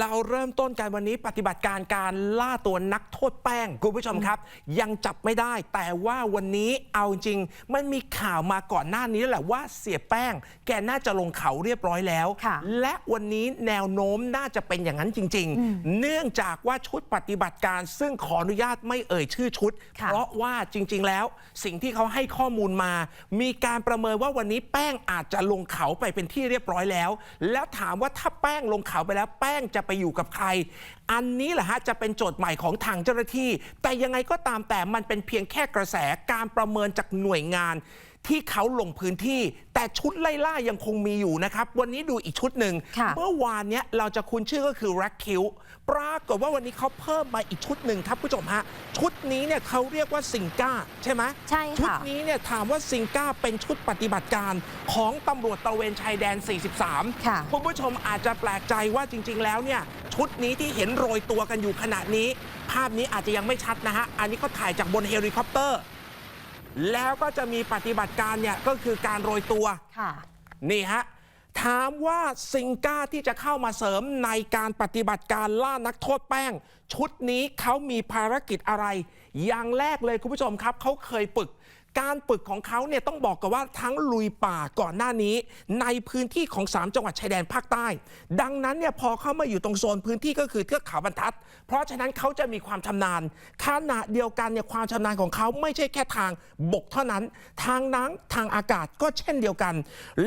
เราเริ่มต้นกันวันนี้ปฏิบัติการการล่าตัวนักโทษแป้ง คุณผู้ชมครับ ยังจับไม่ได้ แต่ว่าวันนี้เอาจริง มันมีข่าวมาก่อนหน้านี้แหละว่าเสียแป้ง แกน่าจะลงเขาเรียบร้อยแล้วค่ะและวันนี้แนวโน้มน่าจะเป็นอย่างนั้นจริง ๆ เนื่องจากว่าชุดปฏิบัติการซึ่งขออนุญาตไม่เอ่ยชื่อชุดค่ะเพราะว่าจริง ๆ แล้ว สิ่งที่เขาให้ข้อมูลมา มีการประเมินว่าวันนี้แป้งอาจจะลงเขาไปเป็นที่เรียบร้อยแล้ว แล้วถามว่าถ้าแป้งลงเขาไปแล้วแป้งจะไปอยู่กับใคร อันนี้แหละฮะจะเป็นโจทย์ใหม่ของทางเจ้าหน้าที่ แต่ยังไงก็ตามแต่มันเป็นเพียงแค่กระแสการประเมินจากหน่วยงานที่เขาลงพื้นที่ แต่ชุดไล่ล่ายังคงมีอยู่นะครับ วันนี้ดูอีกชุดหนึ่งค่ะเมื่อวานเนี้ยเราจะคุ้นชื่อก็คือ r a c k i l ปรากฏว่าวันนี้เขาเพิ่มมาอีกชุดหนึ่งครับผู้ชมฮะชุดนี้เนี่ยเขาเรียกว่าซิงก้าใช่ไหมใช่ค่ะชุดนี้เนี่ยถามว่าซิงก้าเป็นชุดปฏิบัติการของตำรวจตระเวนชายแดน 43ค่ะ คุณผู้ชมอาจจะแปลกใจว่าจริง ๆ แล้วเนี่ยชุดนี้ที่เห็นโรยตัวกันอยู่ขณะนี้ ภาพนี้อาจจะยังไม่ชัดนะฮะอันนี้เขาถ่ายจากบนเฮลิคอปเตอร์ แล้วก็จะมีปฏิบัติการเนี่ยก็คือการโรยตัว ค่ะ นี่ฮะ ถามว่าซิงก้าที่จะเข้ามาเสริมในการปฏิบัติการล่านักโทษแป้ง ชุดนี้เขามีภารกิจอะไร อย่างแรกเลยคุณผู้ชมครับเขาเคยฝึก การฝึกของเขาเนี่ยต้องบอกกันว่าทั้งลุยป่าก่อนหน้านี้ ในพื้นที่ของ 3 จังหวัดชายแดนภาคใต้ ดังนั้นเนี่ยพอเข้ามาอยู่ตรงโซนพื้นที่ก็คือเทือกเขาบรรทัด เพราะฉะนั้นเขาจะมีความชำนาญขณะเดียวกันเนี่ยความชำนาญของเขาไม่ใช่แค่ทางบกเท่านั้น ทางน้ำทางอากาศก็เช่นเดียวกัน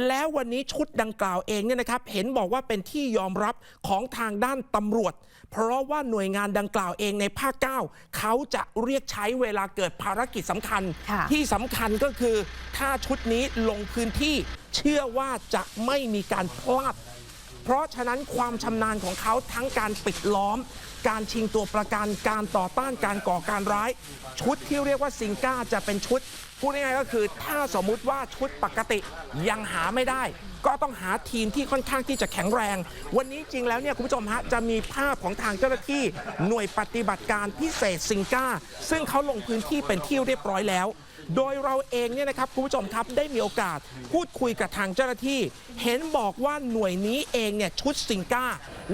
แล้ววันนี้ชุดดังกล่าวเองเนี่ยนะครับเห็นบอกว่าเป็นที่ยอมรับของทางด้านตำรวจ เพราะว่าหน่วยงานดังกล่าวเองในภาค 9 เขาจะเรียกใช้เวลาเกิดภารกิจสำคัญค่ะที่สำำคัญก็คือ ถ้าชุดนี้ลงพื้นที่เชื่อว่าจะไม่มีการพลาด เพราะฉะนั้นความชำนาญของเขาทั้งการปิดล้อม การชิงตัวประกันการต่อต้านการก่อการร้าย ชุดที่เรียกว่าซิงก้าจะเป็นชุดพูดง่ายๆก็คือถ้าสมมุติว่าชุดปกติยังหาไม่ได้ ก็ต้องหาทีมที่ค่อนข้างที่จะแข็งแรง วันนี้จริงแล้วเนี่ยคุณผู้ชมฮะจะมีภาพของทางเจ้าหน้าที่หน่วยปฏิบัติการพิเศษซิงก้า ซึ่งเขาลงพื้นที่เป็นที่เรียบร้อยแล้ว โดยเราเองเนี่ยนะครับคุณผู้ชมครับได้มีโอกาสพูดคุยกับทางเจ้าหน้าที่ เห็นบอกว่าหน่วยนี้เองเนี่ยชุดซิงก้า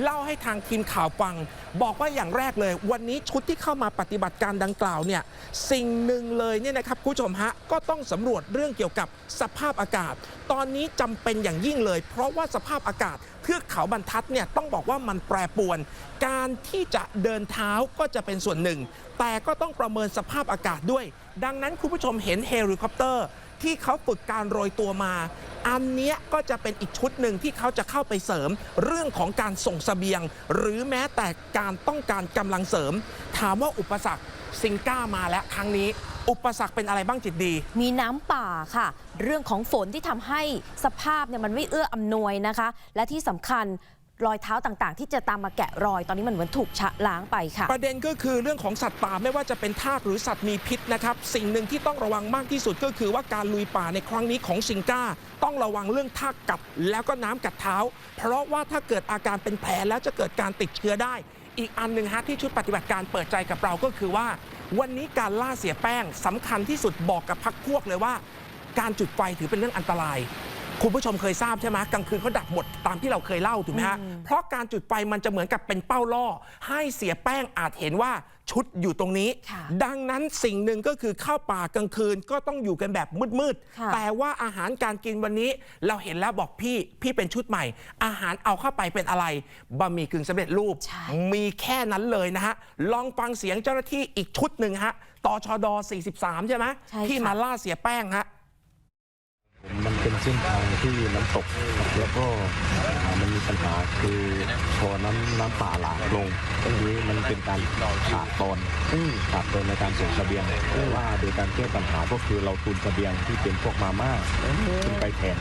เล่าให้ทางทีมข่าวฟัง บอกว่าอย่างแรกเลย วันนี้ชุดที่เข้ามาปฏิบัติการดังกล่าวเนี่ยสิ่งหนึ่งเลยเนี่ยนะครับคุณผู้ชมฮะก็ต้องสำรวจเรื่องเกี่ยวกับสภาพอากาศ ตอนนี้จำเป็นอย่างยิ่งเลย เพราะว่าสภาพอากาศเทือกเขาบรรทัดเนี่ยต้องบอกว่ามันแปรปรวน การที่จะเดินเท้าก็จะเป็นส่วนหนึ่ง แต่ก็ต้องประเมินสภาพอากาศด้วย ดังนั้นคุณผู้ชมเห็นเฮลิคอปเตอร์ ที่เขาฝึกการโรยตัวมา อันนี้ก็จะเป็นอีกชุดหนึ่งที่เขาจะเข้าไปเสริม เรื่องของการส่งเสบียง หรือแม้แต่การต้องการกำลังเสริม ถามว่าอุปสรรคซิงก้ามาแล้วครั้งนี้อุปสรรคเป็นอะไรบ้างจิตดี มีน้ำป่าค่ะ เรื่องของฝนที่ทำให้สภาพเนี่ยมันไม่เอื้ออำนวยนะคะ และที่สำคัญ รอยเท้าต่างๆ ที่จะตามมาแกะรอยตอนนี้มันเหมือนถูกชะล้างไปค่ะ ประเด็นก็คือเรื่องของสัตว์ป่าไม่ว่าจะเป็นทากหรือสัตว์มีพิษนะครับ สิ่งหนึ่งที่ต้องระวังมากที่สุดก็คือว่าการลุยป่าในครั้งนี้ของซิงก้า ต้องระวังเรื่องทากกัดแล้วก็น้ำกัดเท้า เพราะว่าถ้าเกิดอาการเป็นแผลแล้วจะเกิดการติดเชื้อได้ อีกอันหนึ่งฮะที่ชุดปฏิบัติการเปิดใจกับเราก็คือว่า วันนี้การล่าเสียแป้งสำคัญที่สุดบอกกับพักพวกเลยว่า การจุดไฟถือเป็นเรื่องอันตราย คุณผู้ชมเคยทราบใช่ไหมกลางคืนเขาดับหมดตามที่เราเคยเล่าถูกไหมฮะเพราะการจุดไฟมันจะเหมือนกับเป็นเป้าล่อ ให้เสียแป้งอาจเห็นว่าชุดอยู่ตรงนี้ค่ะดังนั้นสิ่งหนึ่งก็คือเข้าป่ากลางคืนก็ต้องอยู่กันแบบมืดค่ะๆแต่ว่าอาหารการกินวันนี้ เราเห็นแล้วบอกพี่พี่เป็นชุดใหม่ อาหารเอาเข้าไปเป็นอะไรบะหมี่กึ่งสำเร็จรูปใช่มีแค่นั้นเลยนะฮะ ลองฟังเสียงเจ้าหน้าที่อีกชุดหนึ่งฮะตชด 43 ใช่ไหมใช่ค่ะที่มาล่าเสียแป้งฮะมัน เป็นเส้นทางที่น้ำตกแล้วก็มันมีปัญหาคือพอน้ำน้ำป่าหลากลงตรงนี้มันเป็นการขาดตอนขาดตอนในการส่งเสบียงแต่ว่าโดยการแก้ปัญหาก็คือเราตุนเสบียงที่เป็นพวกมาม่าขึ้นไปแทน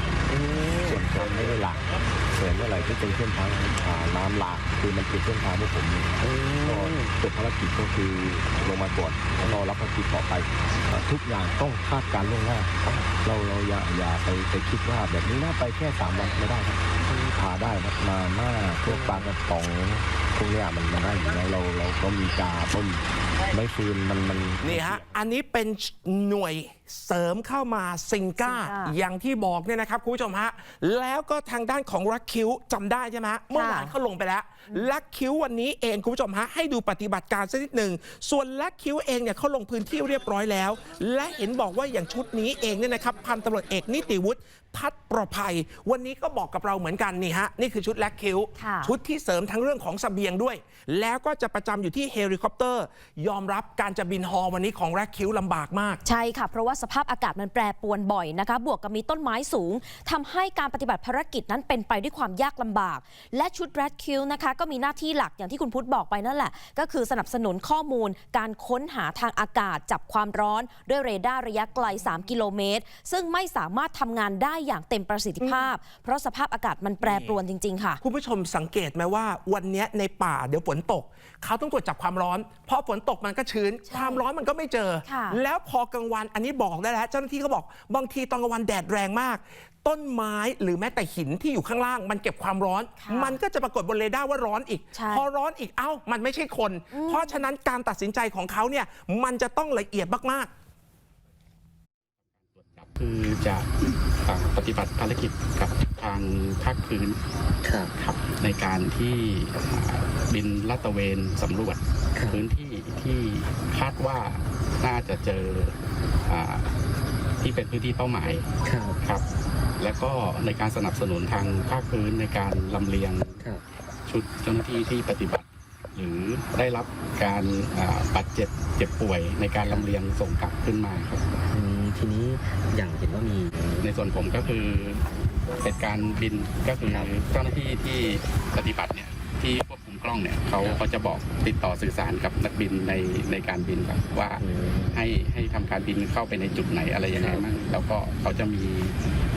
ส่วนการไม่ได้หลักส่วนเมื่อไหร่ที่เป็นเส้นทางอ่าน้ำหลากคือมันเป็นเส้นทางพวกผมก็จบภารกิจก็คือลงมาก่อนแล้วรอรับภารกิจต่อไปอ่าทุกอย่างต้องคาดการณ์ล่วงหน้า เราเราอย่าอย่าไปไปคิดว่าแบบนี้น่าไปแค่สามวันไม่ได้ครับพาได้ครับมาหน้าพวกปลากระป๋องพวกเนี้ยมันมันได้อยู่แล้วเราเราก็มีกาต้มไม่ฟืนมันมัน นี่ฮะ อันนี้เป็นหน่วยเสริมเข้ามาซิงก้าซิงก้าอย่างที่บอกเนี่ยนะครับคุณผู้ชมฮะ แล้วก็ทางด้านของรักคิวจำได้ใช่ไหมฮะเมื่อวานเขาลงไปแล้วลักคิววันนี้เองคุณผู้ชมฮะให้ดูปฏิบัติการสักนิดหนึ่ง ส่วนลักคิวเองเนี่ยเขาลงพื้นที่เรียบร้อยแล้ว และเห็นบอกว่าอย่างชุดนี้เองเนี่ยนะครับพันตำรวจเอกนิติวุฒิพัฒน์ประภัย วันนี้ก็บอกกับเราเหมือนกันนี่ฮะนี่คือชุดแลกคิวค่ะ ชุดที่เสริมทั้งเรื่องของเสบียงด้วย แล้วก็จะประจำอยู่ที่เฮลิคอปเตอร์ ยอมรับการจะบินฮอวันนี้ของแรคคิวลำบากมาก ใช่ค่ะ เพราะว่าสภาพอากาศมันแปรปรวนบ่อยนะคะ บวกกับมีต้นไม้สูงทำให้การปฏิบัติภารกิจนั้นเป็นไปด้วยความยากลำบาก และชุด Red Q นะคะก็มีหน้าที่หลักอย่างที่คุณพุทธบอกไปนั่นแหละ ก็คือสนับสนุนข้อมูล การค้นหาทางอากาศจับความร้อน ด้วยเรดาร์ระยะไกล 3 กิโลเมตร ซึ่งไม่สามารถทำงานได้อย่างเต็มประสิทธิภาพ เพราะสภาพอากาศมันแปรปรวนจริง ๆ ค่ะ คุณผู้ชมสังเกตไหมว่าวันเนี้ยในป่า เดี๋ยวฝนตก เขาต้องตรวจจับความร้อน เพราะฝนตกมันก็ชื้นใช่ความร้อนมันก็ไม่เจอค่ะแล้วพอกลางวันอันนี้บอกได้แล้ว เจ้าหน้าที่เขาบอกบางทีตอนกลางวันแดดแรงมาก ต้นไม้หรือแม้แต่หินที่อยู่ข้างล่าง มันเก็บความร้อนค่ะมันก็จะปรากฏบนเรดาร์ว่าร้อนอีกใช่พอร้อนอีกเอ้ามันไม่ใช่คน เพราะฉะนั้นการตัดสินใจของเขาเนี่ยมันจะต้องละเอียดมากๆ คือจะอ่าปฏิบัติภารกิจกับทางภาคพื้นครับครับในการที่อ่าบินลาดตระเวนสำรวจครับพื้นที่ที่คาดว่าน่าจะเจออ่าที่เป็นพื้นที่เป้าหมายครับครับ แล้วก็ในการสนับสนุนทางภาคพื้นในการลำเลียงครับชุดเจ้าหน้าที่ที่ปฏิบัติ หรือได้รับการอ่าบาดเจ็บเจ็บป่วยในการลำเลียงส่งกลับขึ้นมาครับอืม ทีนี้อย่างเห็นว่ามีในส่วนผมก็คือเป็นการบินก็คือครับเจ้าหน้าที่ที่ปฏิบัติเนี่ยที่ควบคุมกล้องเนี่ยเขาครับเขาจะบอกติดต่อสื่อสารกับนักบินในในการบินครับว่าอืมให้ให้ทำการบินเข้าไปในจุดไหนอะไรยังไงครับบ้างแล้วก็เขาจะมี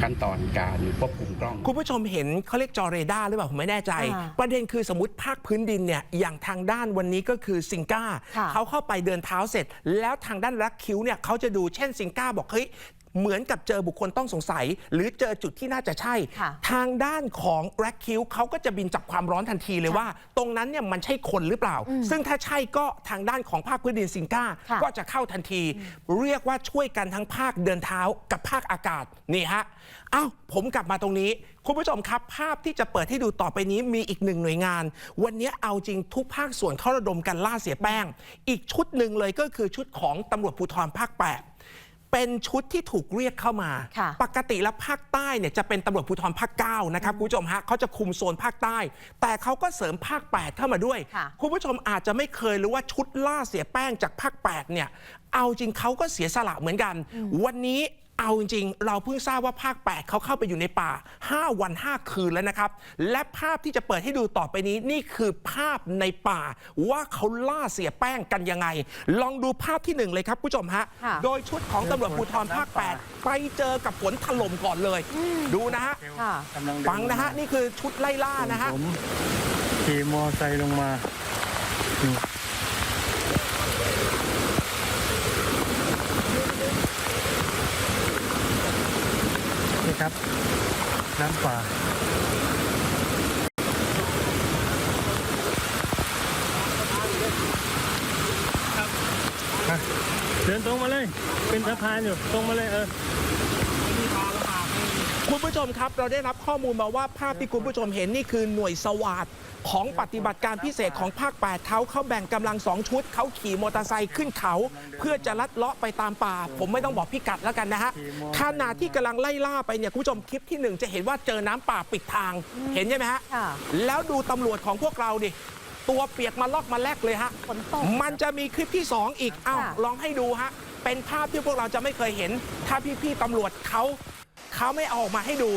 ขั้นตอนการควบคุมกล้อง คุณผู้ชมเห็นเขาเรียกจอเรดาร์หรือเปล่าผมไม่แน่ใจ อ่าประเด็นคือสมมติภาคพื้นดินเนี่ยอย่างทางด้านวันนี้ก็คือซิงก้าค่ะเขาเข้าไปเดินเท้าเสร็จ แล้วทางด้านรักคิ้วเนี่ยเขาจะดูเช่นซิงก้าบอกเฮ้ยเหมือนกับเจอบุคคลต้องสงสัย หรือเจอจุดที่น่าจะใช่ ค่ะ ทางด้านของแร็คคิวเขาก็จะบินจับความร้อนทันทีเลยว่า ตรงนั้นเนี่ยมันใช่คนหรือเปล่า ซึ่งถ้าใช่ก็ทางด้านของภาคพื้นดินซิงก้าค่ะ ก็จะเข้าทันที เรียกว่าช่วยกันทั้งภาคเดินเท้ากับภาคอากาศนี่ฮะอ้าวผมกลับมาตรงนี้ คุณผู้ชมครับภาพที่จะเปิดให้ดูต่อไปนี้มีอีกหนึ่งหน่วยงาน วันนี้เอาจริงทุกภาคส่วนเข้าระดมกันล่าเสียแป้ง อีกชุดหนึ่งเลยก็คือชุดของตำรวจภูธรภาคแปดเป็นชุดที่ถูกเรียกเข้ามาค่ะปกติแล้วภาคใต้เนี่ยจะเป็นตำรวจภูธรภาค9นะครับคุณผู้ชมฮะเขาจะคุมโซนภาคใต้ แต่เขาก็เสริมภาค 8 เข้ามาด้วยค่ะคุณผู้ชมอาจจะไม่เคยรู้ว่าชุดล่าเสียแป้งจากภาค 8 เนี่ย เอาจริงเขาก็เสียสละเหมือนกัน วันนี้ เอาจริงๆ เราเพิ่งทราบว่าภาค 8 เขาเข้าไปอยู่ในป่า 5 วัน 5 คืนแล้วนะครับ และภาพที่จะเปิดให้ดูต่อไปนี้นี่คือภาพในป่า ว่าเขาล่าเสียแป้งกันยังไง ลองดูภาพที่หนึ่งเลยครับผู้ชมฮะ ค่ะโดยชุดของตำรวจภูธรภาค 8 ไปเจอกับฝนถล่มก่อนเลย ดูนะฮะ ค่ะ กำลังเดิฟังนะฮะ นี่คือชุดไล่ล่านะฮะ ผมขี่มอไซค์ลงมานี่นี่ครับ น้ำป่ามาเดินตรงมาเลย เป็นสะพานอยู่ ตรงมาเลยเออ คุณผู้ชมครับเราได้รับข้อมูลมาว่าภาพที่คุณผู้ชมเห็นนี่คือหน่วยสวาดของปฏิบัติการพิเศษของภาค 8เขาเขาแบ่งกำลังสองชุด เขาขี่มอเตอร์ไซค์ขึ้นเขา เพื่อจะลัดเลาะไปตามป่า ผมไม่ต้องบอกพิกัดแล้วกันนะฮะขณะที่กำลังไล่ล่าไปเนี่ยคุณผู้ชมคลิปที่หนึ่งจะเห็นว่าเจอน้ำป่าปิดทางเห็นใช่ไหมฮะค่ะแล้วดูตำรวจของพวกเราดิตัวเปียกมาลอกมาแลกเลยฮะฝนตกมันจะมีคลิปที่ 2 อีกอ้าวค่ะลองให้ดูฮะเป็นภาพที่พวกเราจะไม่เคยเห็น ถ้าพี่ๆตำรวจเขา เขาไม่เอาออกมาให้ดู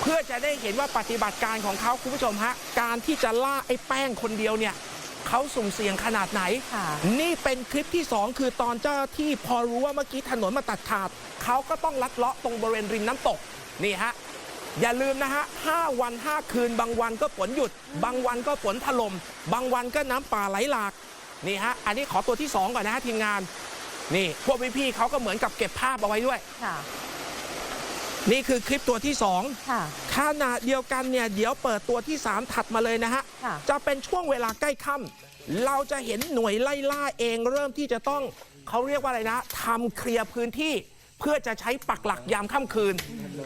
เพื่อจะได้เห็นว่าปฏิบัติการของเขาคุณผู้ชมฮะการที่จะล่าไอ้แป้งคนเดียวเนี่ยเขาสุ่มเสี่ยงขนาดไหนค่ะนี่เป็นคลิปที่ 2 คือตอนเจ้าหน้าที่พอรู้ว่าเมื่อกี้ถนนมาตัดขาดเขาก็ต้องลัดเลาะตรงบริเวณริมน้ำตกนี่ฮะอย่าลืมนะฮะ 5 วัน 5 คืน บางวันก็ฝนหยุด บางวันก็ฝนถล่ม บางวันก็น้ำป่าไหลหลาก นี่ฮะ อันนี้ขอตัวที่ 2 ก่อนนะฮะทีมงาน นี่ พวกพี่ๆเขาก็เหมือนกับเก็บภาพเอาไว้ด้วยค่ะ นี่คือคลิปตัวที่ 2 ค่ะ ขณะเดียวกันเนี่ยเดี๋ยวเปิดตัวที่ 3 ถัดมาเลยนะฮะ ค่ะ จะเป็นช่วงเวลาใกล้ค่ำเราจะเห็นหน่วยไล่ล่าเองเริ่มที่จะต้องเขาเรียกว่าอะไรนะทำเคลียร์พื้นที่ เพื่อจะใช้ปักหลักยามค่ำคืน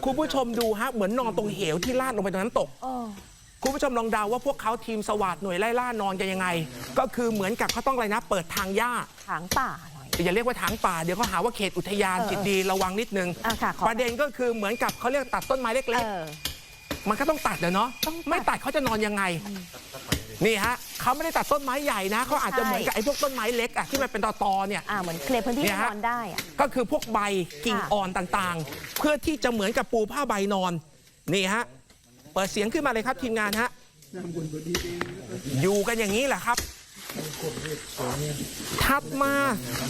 คุณผู้ชมดูฮะเหมือนนอนตรงเหวที่ลาดลงไปตรงน้ำตกเออคุณผู้ชมลองเดาว่าพวกเขาทีมสวัสดหน่วยไล่ล่านอนกันยังไง ก็คือเหมือนกับเขาต้องอะไรนะ เปิดทางหญ้า ถางป่าหน่ อยอย่าเรียกว่าทางป่าเดี๋ยวเขาหาว่าเขตอุทยานเออจิตดีระวังนิดนึง อะค่ะขอ ประเด็นก็คือเหมือนกับเขาเรียกตัดต้นไม้เอเล็กอๆ มันก็ต้องตัดเดี๋ยวเนาะต้องตัดไม่ตัดเขาจะนอนยังไง นี่ฮะเขาไม่ได้ตัดต้นไม้ใหญ่นะเขาอาจจะใช่ เหมือนกับไอ้พวกต้นไม้เล็กอะที่มันเป็นตอๆเนี่ย อ่าเหมือนเคลียร์พื้นที่เนี่ยให้ฮะ นอนได้อะก็คือพวกใบกิ่งค่ะ อ่อนต่างๆ เพื่อที่จะเหมือนกับปูผ้าใบนอน นี่ฮะ เปิดเสียงขึ้นมาเลยครับทีมงานฮะ อยู่กันอย่างนี้แหละครับ ถัดมา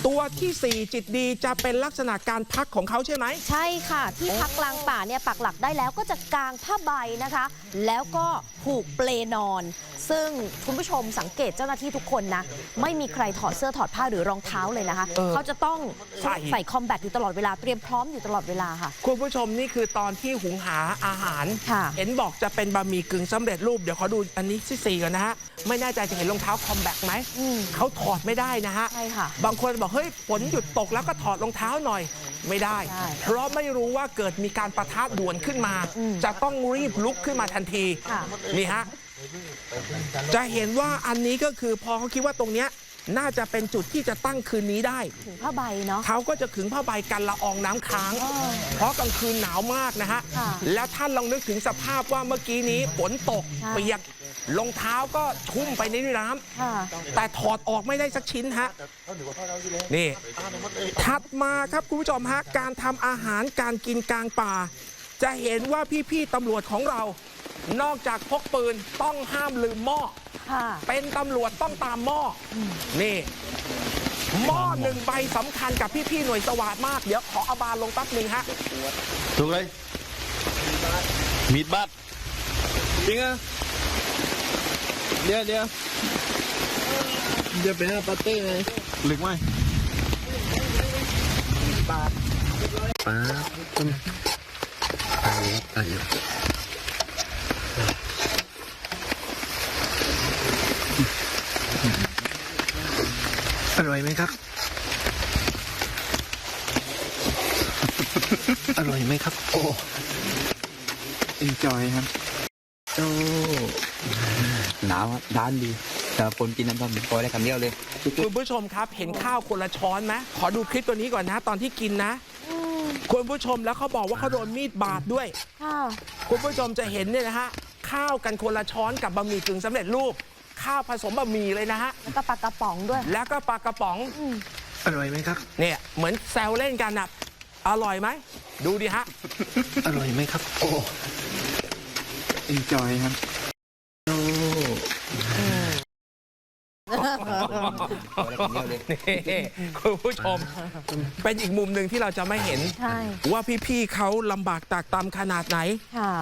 ตัวทีสี่ 4 จิตดีจะเป็นลักษณะการพักของเขาใช่ไหม ใช่ค่ะ ที่พักกลางป่าเนี่ยปักหลักได้แล้วก็จะกางผ้าใบนะคะ แล้วก็ผูกเปลนอน ซึ่งคุณผู้ชมสังเกตเจ้าหน้าที่ทุกคนนะ ไม่มีใครถอดเสื้อถอดผ้าหรือรองเท้าเลยนะคะเออเขาจะต้องใส่ใส่คอมแบทอยู่ตลอดเวลาเตรียมพร้อมอยู่ตลอดเวลาค่ะ คุณผู้ชมนี่คือตอนที่หุงหาอาหารค่ะเห็นบอกจะเป็นบะหมี่กึ่งสำเร็จรูป เดี๋ยวขอดูอันนี้ที่สี่ก่อนนะฮะ ไม่แน่ใจจะเห็นรองเท้าคอมแบทไหมอืมเขาถอดไม่ได้นะฮะ ใช่ค่ะ บางคนบอกเฮ้ยฝนหยุดตกแล้วก็ถอดรองเท้าหน่อย ไม่ได้ใช่เพราะไม่รู้ว่าเกิดมีการประทะด่วนขึ้นมาอืมจะต้องรีบลุกขึ้นมาทันทีค่ะนี่ฮะ จะเห็นว่าอันนี้ก็คือพอเขาคิดว่าตรงเนี้ยน่าจะเป็นจุดที่จะตั้งคืนนี้ได้ถึงผ้าใบเนาะเขาก็จะขึงผ้าใบกันละอองน้ำค้างอ๋อเพราะกลางคืนหนาวมากนะฮะค่ะแล้วท่านลองนึกถึงสภาพว่าเมื่อกี้นี้ฝนตกค่ะเปียก รองเท้าก็ชุ่มไปในน้ำค่ะแต่ถอดออกไม่ได้สักชิ้นฮะนี่ถัดมาครับคุณผู้ชมฮะการทำอาหารการกินกลางป่า จะเห็นว่าพี่ๆตำรวจของเรา นอกจากพกปืนต้องห้ามลืมหม้อค่ะเป็นตำรวจต้องตามหม้ออนี่หม้อหนึ่งใบสำคัญกับพี่ๆหน่วยสวัสดมาก เดี๋ยวขอเอาบานลงแป๊บหนึ่งฮะถูกเลยมีดบัดจริงอะ เดี๋ยวเดี๋ยวจะไปหาปาเต้ไงลึกไหมปาดปาดต้นตายแล้วตายแล้วอร่อยไหมครับ อร่อยไหมครับ โอ้เอ็นจอยครับโอ้ หนาวครับร้านดีแต่คนกินน้ำต้มพอได้คำเดียวเลยคุณผู้ชมครับ เห็นข้าวคนละช้อนไหมขอดูคลิปตัวนี้ก่อนนะ ตอนที่กินนะคุณผู้ชมแล้วเขาบอกว่าเขาโดนมีดบาดด้วยค่ะคุณผู้ชมจะเห็นเนี่ยนะฮะข้าวกันคนละช้อนกับบะหมี่กึ่งสำเร็จรูปข้าวผสมบะหมี่เลยนะฮะแล้วก็ปลากระป๋องด้วย แล้วก็ปลากระป๋องอร่อยไหมครับ เนี่ยเหมือนแซวเล่นกันนะอร่อยไหมดูดิฮะ อร่อยไหมครับ โอ้เอ็นจอยครับ โอ้ นี่คุณผู้ชม เป็นอีกมุมหนึ่งที่เราจะไม่เห็น ใช่ ว่าพี่ ๆเขาลำบากตากตำขนาดไหน ค่ะ